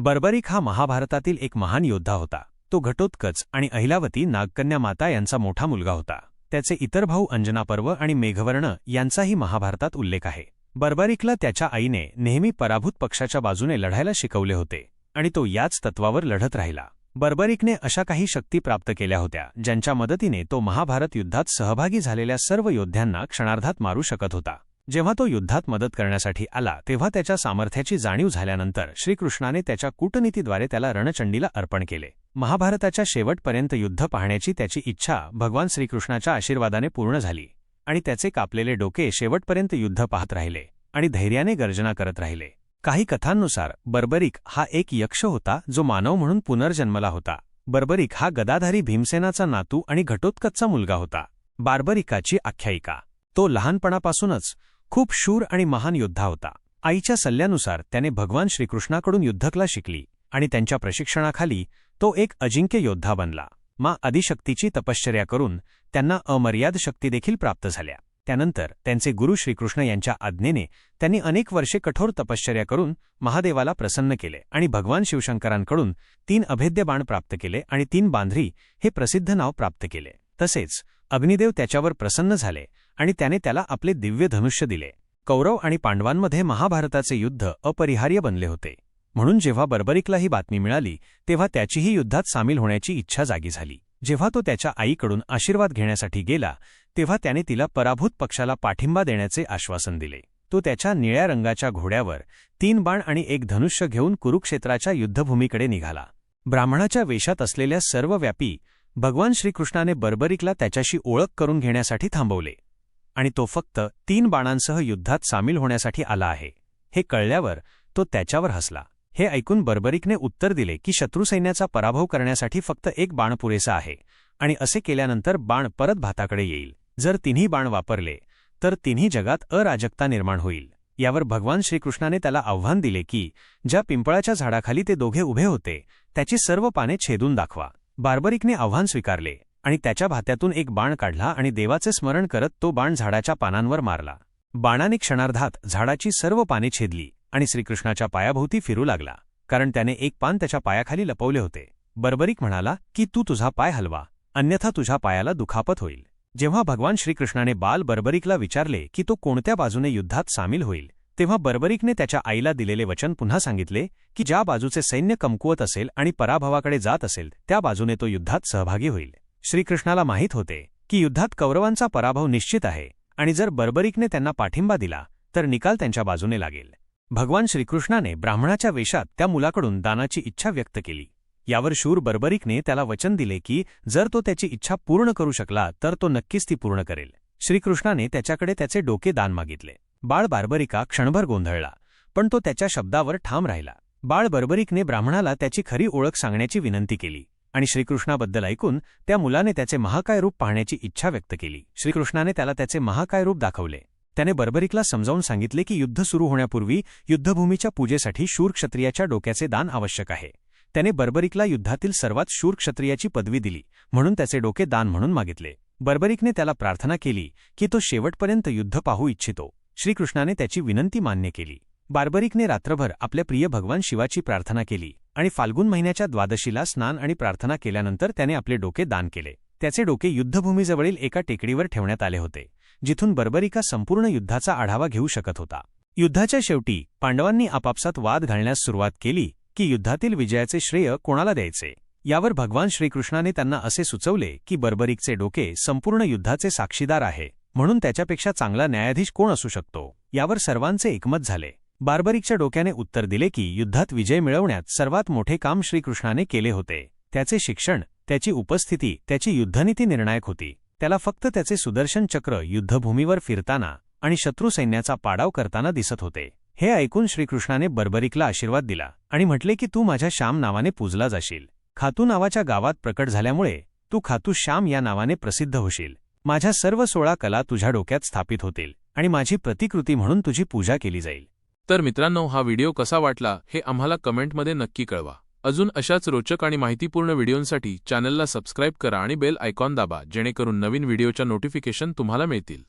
बर्बरिक हा महाभारतातील एक महान योद्धा होता. तो घटोत्कच आणि अहिलावती नागकन्या माता यांचा मोठा मुलगा होता. त्याचे इतर भाऊ अंजनापर्व आणि मेघवर्ण यांचाही महाभारतात उल्लेख आहे. बर्बरिकला त्याच्या आईने नेहमी पराभूत पक्षाच्या बाजूने लढायला शिकवले होते आणि तो याच तत्वावर लढत राहिला. बर्बरिकने अशा काही शक्ती प्राप्त केल्या होत्या ज्यांच्या मदतीने तो महाभारत युद्धात सहभागी झालेल्या सर्व योद्ध्यांना क्षणार्धात मारू शकत होता. जेव्हा तो युद्धात मदत करण्यासाठी आला तेव्हा त्याच्या सामर्थ्याची जाणीव झाल्यानंतर श्रीकृष्णाने त्याच्या कूटनीतीद्वारे त्याला रणचंडीला अर्पण केले. महाभारताच्या शेवटपर्यंत युद्ध पाहण्याची त्याची इच्छा भगवान श्रीकृष्णाच्या आशीर्वादाने पूर्ण झाली आणि त्याचे कापलेले डोके शेवटपर्यंत युद्ध पाहत राहिले आणि धैर्याने गर्जना करत राहिले. काही कथांनुसार बर्बरिक हा एक यक्ष होता जो मानव म्हणून पुनर्जन्मला होता. बर्बरिक हा गदाधारी भीमसेनाचा नातू आणि घटोत्कचचा मुलगा होता. बार्बरिकाची आख्यायिका. तो लहानपणापासूनच खूप शूर आणि महान योद्धा होता. आईच्या सल्ल्यानुसार त्याने भगवान श्रीकृष्णाकडून युद्धकला शिकली आणि त्यांच्या प्रशिक्षणाखाली तो एक अजिंक्य योद्धा बनला. मा आदिशक्तीची तपश्चर्या करून त्यांना अमर्याद शक्ती देखील प्राप्त झाल्या. त्यानंतर त्यांचे गुरु श्रीकृष्ण यांच्या आज्ञेने त्यांनी अनेक वर्षे कठोर तपश्चर्या करून महादेवाला प्रसन्न केले आणि भगवान शिवशंकरांकडून तीन अभेद्य बाण प्राप्त केले आणि तीन बांध्री हे प्रसिद्ध नाव प्राप्त केले. तसेच अग्निदेव त्याच्यावर प्रसन्न झाले आणि त्याने त्याला आपले दिव्य धनुष्य दिले. कौरव आणि पांडवांमध्ये महाभारताचे युद्ध अपरिहार्य बनले होते. म्हणून जेव्हा बर्बरिकला ही बातमी मिळाली तेव्हा त्याचीही युद्धात सामील होण्याची इच्छा जागी झाली. जेव्हा तो त्याच्या आईकडून आशीर्वाद घेण्यासाठी गेला तेव्हा त्याने तिला पराभूत पक्षाला पाठिंबा देण्याचे आश्वासन दिले. तो त्याच्या निळ्या रंगाच्या घोड्यावर तीन बाण आणि एक धनुष्य घेऊन कुरुक्षेत्राच्या युद्धभूमीकडे निघाला. ब्राह्मणाच्या वेशात असलेल्या सर्व व्यापी भगवान श्रीकृष्णाने बर्बरिकला त्याच्याशी ओळख करून घेण्यासाठी थांबवले. आणि तो फक्त तीन बाणांसह युद्धात सामील होण्यासाठी आला आहे. हे कळल्यावर तो त्याच्यावर हसला. हे ऐकून बर्बरिकने उत्तर दिले की शत्रुसैन्याचा पराभव करण्यासाठी फक्त एक बाण पुरेसा आहे आणि असे केल्यानंतर बाण परत भाताकडे येईल. जर तिन्ही बाण वापरले तर तिन्ही जगात अराजकता निर्माण होईल. यावर भगवान श्रीकृष्णाने त्याला आव्हान दिले की ज्या पिंपळाच्या झाडाखाली ते दोघे उभे होते त्याची सर्व पाने छेदून दाखवा. बार्बरिकने आव्हान स्वीकारले. आणि त्याच्या भात्यातून एक बाण काढला आणि देवाचे स्मरण करत तो बाण झाडाच्या पानांवर मारला. बाणाने क्षणार्धात झाडाची सर्व पाने छेदली आणि श्रीकृष्णाच्या पायाभोवती फिरू लागला कारण त्याने एक पान त्याच्या पायाखाली लपवले होते. बर्बरिक म्हणाला की तू तुझा पाय हलवा अन्यथा तुझ्या पायाला दुखापत होईल. जेव्हा भगवान श्रीकृष्णाने बाल बर्बरिकला विचारले की तो कोणत्या बाजूने युद्धात सामील होईल तेव्हा बर्बरिकने त्याच्या आईला दिलेले वचन पुन्हा सांगितले की ज्या बाजूचे सैन्य कमकुवत असेल आणि पराभवाकडे जात असेल त्या बाजूने तो युद्धात सहभागी होईल. श्रीकृष्णाला माहीत होते की युद्धात कौरवांचा पराभव निश्चित आहे आणि जर बर्बरिकने त्यांना पाठिंबा दिला तर निकाल त्यांच्या बाजूने लागेल. भगवान श्रीकृष्णाने ब्राह्मणाच्या वेशात त्या मुलाकडून दानाची इच्छा व्यक्त केली. यावर शूर बर्बरिकने त्याला वचन दिले की जर तो त्याची इच्छा पूर्ण करू शकला तर तो नक्कीच ती पूर्ण करेल. श्रीकृष्णाने त्याच्याकडे त्याचे डोके दान मागितले. बाळ बार्बरिका क्षणभर गोंधळला पण तो त्याच्या शब्दावर ठाम राहिला. बाळ बर्बरिकने ब्राह्मणाला त्याची खरी ओळख सांगण्याची विनंती केली. आणि श्रीकृष्णाबद्दल ऐकून त्या मुलाने त्याचे महाकाय रूप पाहण्याची इच्छा व्यक्त केली. श्रीकृष्णाने त्याला त्याचे महाकाय रूप दाखवले. त्याने बर्बरिकला समजावून सांगितले की युद्ध सुरू होण्यापूर्वी युद्धभूमीच्या पूजेसाठी शूर क्षत्रियाच्या डोक्याचे दान आवश्यक आहे. त्याने बर्बरिकला युद्धातील सर्वात शूर क्षत्रियाची पदवी दिली म्हणून त्याचे डोके दान म्हणून मागितले. बर्बरिकने त्याला प्रार्थना केली की तो शेवटपर्यंत युद्ध पाहू इच्छितो. श्रीकृष्णाने त्याची विनंती मान्य केली. बार्बरिकने रात्रभर आपल्या प्रिय भगवान शिवाची प्रार्थना केली आणि फाल्गुन महिन्याच्या द्वादशीला स्नान आणि प्रार्थना केल्यानंतर त्याने आपले डोके दान केले. त्याचे डोके युद्धभूमीजवळील एका टेकडीवर ठेवण्यात आले होते जिथून बर्बरिका संपूर्ण युद्धाचा आढावा घेऊ शकत होता. युद्धाच्या शेवटी पांडवांनी आपापसात वाद घालण्यास सुरुवात केली की युद्धातील विजयाचे श्रेय कोणाला द्यायचे? यावर भगवान श्रीकृष्णाने त्यांना असे सुचवले की बर्बरिकचे डोके संपूर्ण युद्धाचे साक्षीदार आहे म्हणून त्याच्यापेक्षा चांगला न्यायाधीश कोण असू शकतो? यावर सर्वांचे एकमत झाले. बार्बरिकच्या डोक्याने उत्तर दिले की युद्धात विजय मिळवण्यात सर्वात मोठे काम श्रीकृष्णाने केले होते. त्याचे शिक्षण त्याची उपस्थिती त्याची युद्धनीती निर्णायक होती. त्याला फक्त त्याचे सुदर्शन चक्र युद्धभूमीवर फिरताना आणि शत्रू सैन्याचा पाडाव करताना दिसत होते. हे ऐकून श्रीकृष्णाने बर्बरिकला आशीर्वाद दिला आणि म्हटले की तू माझ्या श्याम नावाने पूजला जाशील. खातू नावाच्या गावात प्रकट झाल्यामुळे तू खातू श्याम या नावाने प्रसिद्ध होशील. माझ्या सर्व सोळा कला तुझ्या डोक्यात स्थापित होतील आणि माझी प्रतिकृती म्हणून तुझी पूजा केली जाईल. तर मित्रांनो हा व्हिडिओ कसा वाटला हे आम्हाला कमेंटमध्ये नक्की कळवा. अजून अशाच रोचक आणि माहितीपूर्ण व्हिडिओंसाठी चॅनलला सबस्क्राईब करा आणि बेल आयकॉन दाबा जेणेकरून नवीन व्हिडिओच्या नोटिफिकेशन तुम्हाला मिळतील.